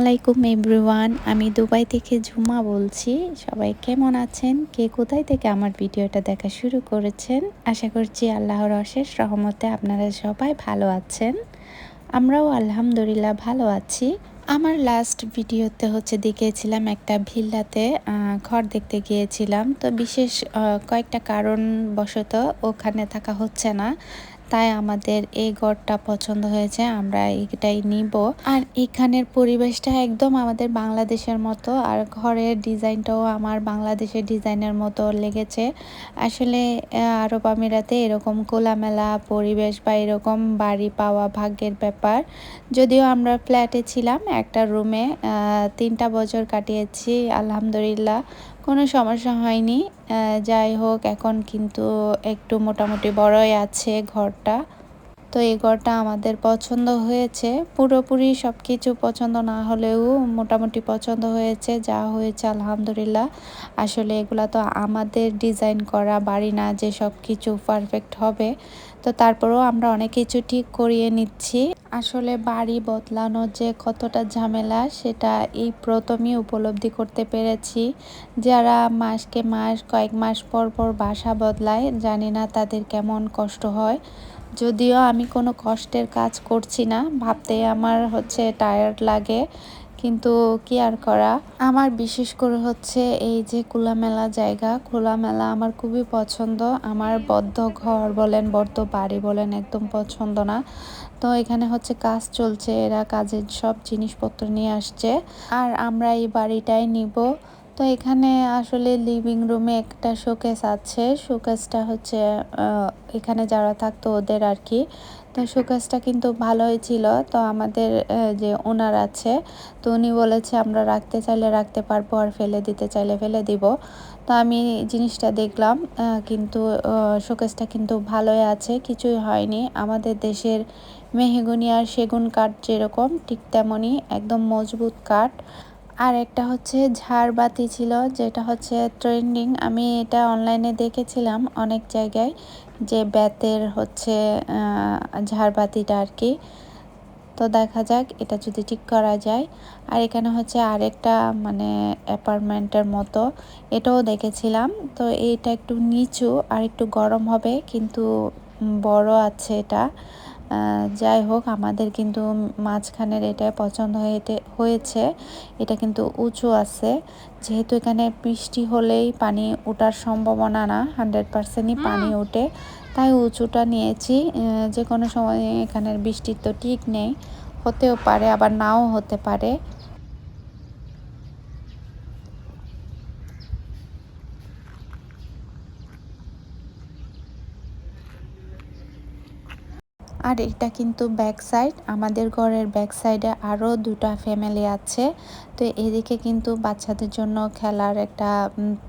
আলাইকুম এভরিওয়ান, আমি দুবাই থেকে ঝুমা বলছি। সবাই কেমন আছেন? কে কোথায় থেকে আমার ভিডিওটা দেখা শুরু করেছেন? আশা করছি আল্লাহর অশেষ রহমতে আপনারা সবাই ভালো আছেন। আমরাও আলহামদুলিল্লাহ ভালো আছি। আমার লাস্ট ভিডিওতে হচ্ছে দেখিয়েছিলাম একটা ভিল্লাতে ঘর দেখতে গিয়েছিলাম। তো বিশেষ কয়েকটা কারণ বশত ওখানে থাকা হচ্ছে না। তাই আমাদের এই ঘরটা পছন্দ হয়েছে, আমরা এটাই নিব। আর এখানের পরিবেশটা একদম আমাদের বাংলাদেশের মতো, আর ঘরের ডিজাইনটাও আমার বাংলাদেশের ডিজাইনের মতো লেগেছে। আসলে আরব আমিরাতে এরকম খোলামেলা পরিবেশ বা এরকম বাড়ি পাওয়া ভাগ্যের ব্যাপার। যদিও আমরা ফ্ল্যাটে ছিলাম, একটা রুমে তিনটা বছর কাটিয়েছি, আলহামদুলিল্লাহ। কোনো সমস্যা হয়নি। যাই হোক, এখন কিন্তু একটু মোটামুটি বড়ই আছে ঘরটা। তো এই ঘরটা আমাদের পছন্দ হয়েছে। পুরোপুরি সব কিছু পছন্দ না হলেও মোটামুটি পছন্দ হয়েছে, যা হয়েছে আলহামদুলিল্লাহ। আসলে এগুলা তো আমাদের ডিজাইন করা, বাড়ি না যে সব কিছু পারফেক্ট হবে। তো তারপরেও আমরা অনেক কিছু ঠিক করিয়ে নিচ্ছি। আসলে বাড়ি বদলানো যে কতটা ঝামেলা, সেটা এই প্রথমই উপলব্ধি করতে পেরেছি। যারা মাসকে মাস, কয়েক মাস পর পর বাসা বদলায়, জানি না তাদের কেমন কষ্ট হয়। যদিও আমি কোনো কষ্টের কাজ করছি না ভাবতে আমার হচ্ছে টায়ার্ড লাগে। কিন্তু কি আর করা? আমার বিশেষ করে হচ্ছে এই যে খোলামেলা জায়গা, খোলামেলা আমার খুবই পছন্দ। আমার বদ্ধ ঘর বলেন, বদ্ধ বাড়ি বলেন একদম পছন্দ না। তো এখানে হচ্ছে কাজ চলছে, এরা কাজের সব জিনিসপত্র নিয়ে আসছে। আর আমরা এই বাড়িটাই নিব। তো এখানে আসলে লিভিং রুমে একটা শোকেস আছে। শোকেসটা হচ্ছে এখানে যারা থাকতো ওদের আর কি তো শোকেসটা কিন্তু ভালোই ছিল। তো আমাদের যে ওনার আছে, তো উনি বলেছে, আমরা রাখতে চাইলে রাখতে পারব আর ফেলে দিতে চাইলে ফেলে দিব। তো আমি জিনিসটা দেখলাম কিন্তু শোকেসটা কিন্তু ভালোই আছে। কিছুই হয়নি। আমাদের দেশের মেহগুনি আর সেগুন কাঠ যেরকম, ঠিক তেমনই। একদম মজবুত কাঠ। আর একটা হচ্ছে ঝাড়বাতি ছিল, যেটা হচ্ছে ট্রেন্ডিং আমি এটা অনলাইনে দেখেছিলাম অনেক জায়গায় যে ব্যাতের হচ্ছে ঝাড়বাতিটা আর কি। তো দেখা যাক, এটা যদি ঠিক করা যায়। আর এখানে হচ্ছে আরেকটা মানে অ্যাপার্টমেন্টের মতো, এটাও দেখেছিলাম। তো এটা একটু নিচু আর একটু গরম হবে, কিন্তু বড় আছে এটা। যাই হোক আমাদের কিন্তু মাঝখানের এটা পছন্দ হয়েতে হয়েছে। এটা কিন্তু উঁচু আছে। যেহেতু এখানে বৃষ্টি হলেই পানি ওঠার সম্ভাবনা না হান্ড্রেড পার্সেন্টই পানি ওঠে। তাই উঁচুটা নিয়েছি। যে কোনো সময় এখানের বৃষ্টির তো ঠিক নেই। হতেও পারে আবার নাও হতে পারে। আর এটা কিন্তু ব্যাক সাইড আমাদের ঘরের ব্যাক সাইডে আরও দুটা ফ্যামিলি আছে। তো এদিকে কিন্তু বাচ্চাদের জন্য খেলার একটা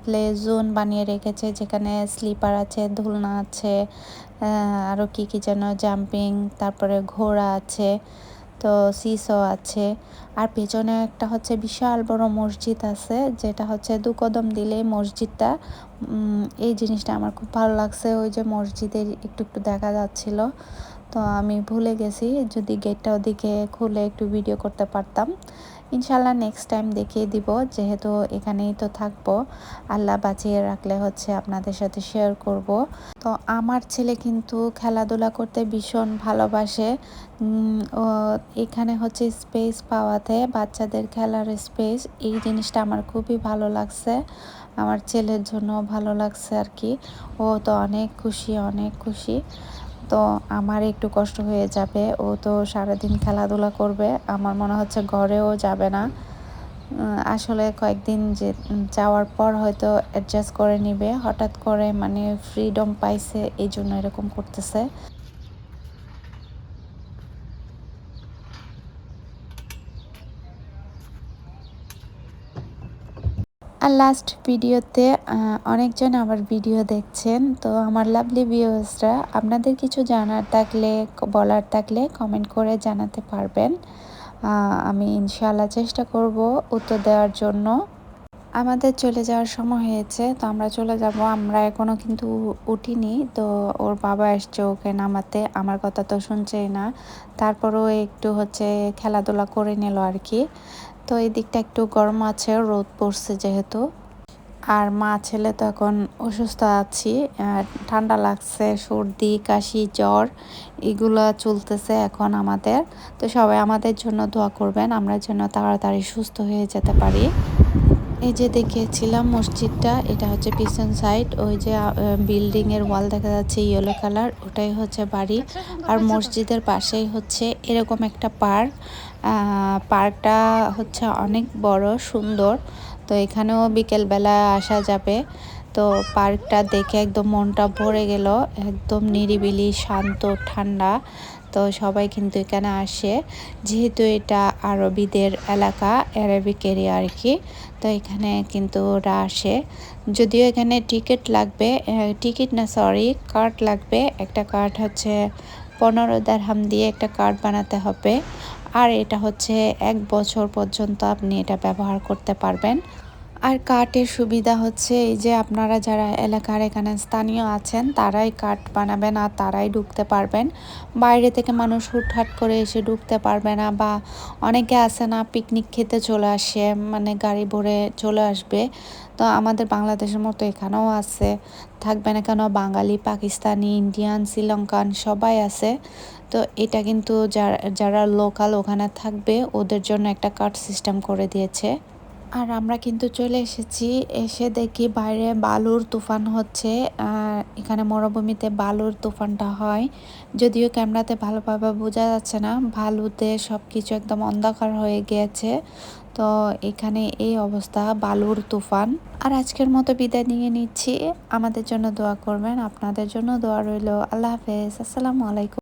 প্লে জোন বানিয়ে রেখেছে, যেখানে স্লিপার আছে দোলনা আছে আরও কি কি যেন জাম্পিং তারপরে ঘোড়া আছে, তো সিসো আছে। আর পেছনে একটা হচ্ছে বিশাল বড় মসজিদ আছে, যেটা হচ্ছে দু কদম দিলেই মসজিদটা। এই জিনিসটা আমার খুব ভালো লাগছে, ওই যে মসজিদের একটু একটু দেখা যাচ্ছিল। তো আমি ভুলে গেছি, যদি গেটটা ওদিকে খুলে একটু ভিডিও করতে পারতাম। ইনশাল্লাহ নেক্সট টাইম দেখিয়ে দিব, যেহেতু এখানেই তো থাকব। আল্লাহ বাঁচিয়ে রাখলে হচ্ছে আপনাদের সাথে শেয়ার করব। তো আমার ছেলে কিন্তু খেলাধুলা করতে ভীষণ ভালোবাসে। ও এখানে হচ্ছে স্পেস পাওয়াতে, বাচ্চাদের খেলার স্পেস এই জিনিসটা আমার খুবই ভালো লাগছে। আমার ছেলের জন্য ভালো লাগছে আর কি। ও তো অনেক খুশি অনেক খুশি। তো আমার একটু কষ্ট হয়ে যাবে। ও তো সারাদিন খেলাধুলা করবে। আমার মনে হচ্ছে ঘরেও যাবে না। আসলে কয়েকদিন যে, যাওয়ার পর হয়তো অ্যাডজাস্ট করে নিবে। হঠাৎ করে মানে ফ্রিডম পাইছে এই জন্য এরকম করতেছে। আর লাস্ট ভিডিওতে অনেকজন আমার ভিডিও দেখছেন, তো আমার লাভলি ভিউসরা আপনাদের কিছু জানার থাকলে, বলার থাকলে কমেন্ট করে জানাতে পারবেন। আমি ইনশাল্লাহ চেষ্টা করব উত্তর দেওয়ার জন্য। আমাদের চলে যাওয়ার সময় হয়েছে, তো আমরা চলে যাব। আমরা এখনও কিন্তু উঠিনি, তো ওর বাবা এসছে ওকে নামাতে। আমার কথা তো শুনছেই না। তারপরও একটু হচ্ছে খেলাধুলা করে নিল আর কি। তো এই দিকটা একটু গরম আছে, রোদ পড়ছে যেহেতু। আর মা ছেলে তো এখন অসুস্থ আছি ঠান্ডা লাগছে, সর্দি, কাশি, জ্বর, এগুলো চলতেছে এখন আমাদের। তো সবাই আমাদের জন্য দোয়া করবেন, আমরা যেন তাড়াতাড়ি সুস্থ হয়ে যেতে পারি। এই যে দেখিয়েছিলাম মসজিদটা, এটা হচ্ছে পিছন সাইড ওই যে বিল্ডিং এর ওয়াল দেখা যাচ্ছে ইয়েলো কালার ওটাই হচ্ছে বাড়ি। আর মসজিদের পাশেই হচ্ছে এরকম একটা পার্ক পার্কটা হচ্ছে অনেক বড়, সুন্দর। তো এখানেও বিকেলবেলা আসা যাবে। তো পার্কটা দেখে একদম মনটা ভরে গেল, একদম নিরিবিলি, শান্ত, ঠান্ডা। তো সবাই কিন্তু এখানে আসে। যেহেতু এটা আরবিদের এলাকা অ্যারাবিক এরিয়া আর কি তো এখানে কিন্তু ওরা আসে। যদিও এখানে টিকিট লাগবে টিকিট না সরি কার্ড লাগবে। একটা কার্ড হচ্ছে পনেরো দারহাম দিয়ে একটা কার্ড বানাতে হবে। আর এটা হচ্ছে এক বছর পর্যন্ত আপনি এটা ব্যবহার করতে পারবেন। আর কাঠের সুবিধা হচ্ছে এই যে আপনারা যারা এলাকার এখানে স্থানীয় আছেন, তারাই কাঠ বানাবেন আর তারাই ঢুকতে পারবেন। বাইরে থেকে মানুষ হুটহাট করে এসে ঢুকতে পারবে না বা অনেকে আসে না পিকনিক খেতে চলে আসে মানে গাড়ি ভরে চলে আসবে। তো আমাদের বাংলাদেশের মতো এখানেও আছে, থাকবে না কেন বাঙালি, পাকিস্তানি, ইন্ডিয়ান, শ্রীলঙ্কান সবাই আছে। তো এটা কিন্তু যারা যারা লোকাল ওখানে থাকবে, ওদের জন্য একটা কার্ড সিস্টেম করে দিয়েছে। আর আমরা কিন্তু চলে এসেছি। এসে দেখি বাইরে বালুর তুফান হচ্ছে। এখানে মরুভূমিতে বালুর তুফানটা হয়। যদিও ক্যামেরাতে ভালোভাবে বোঝা যাচ্ছে না। বালুতে সব কিছু একদম অন্ধকার হয়ে গিয়েছে। তো এখানে এই অবস্থা, বালুর তুফান। আর আজকের মতো বিদায় নিয়ে নিচ্ছি। আমাদের জন্য দোয়া করবেন। আপনাদের জন্য দোয়া রইল। আল্লাহ হাফেজ। আসসালামু আলাইকুম।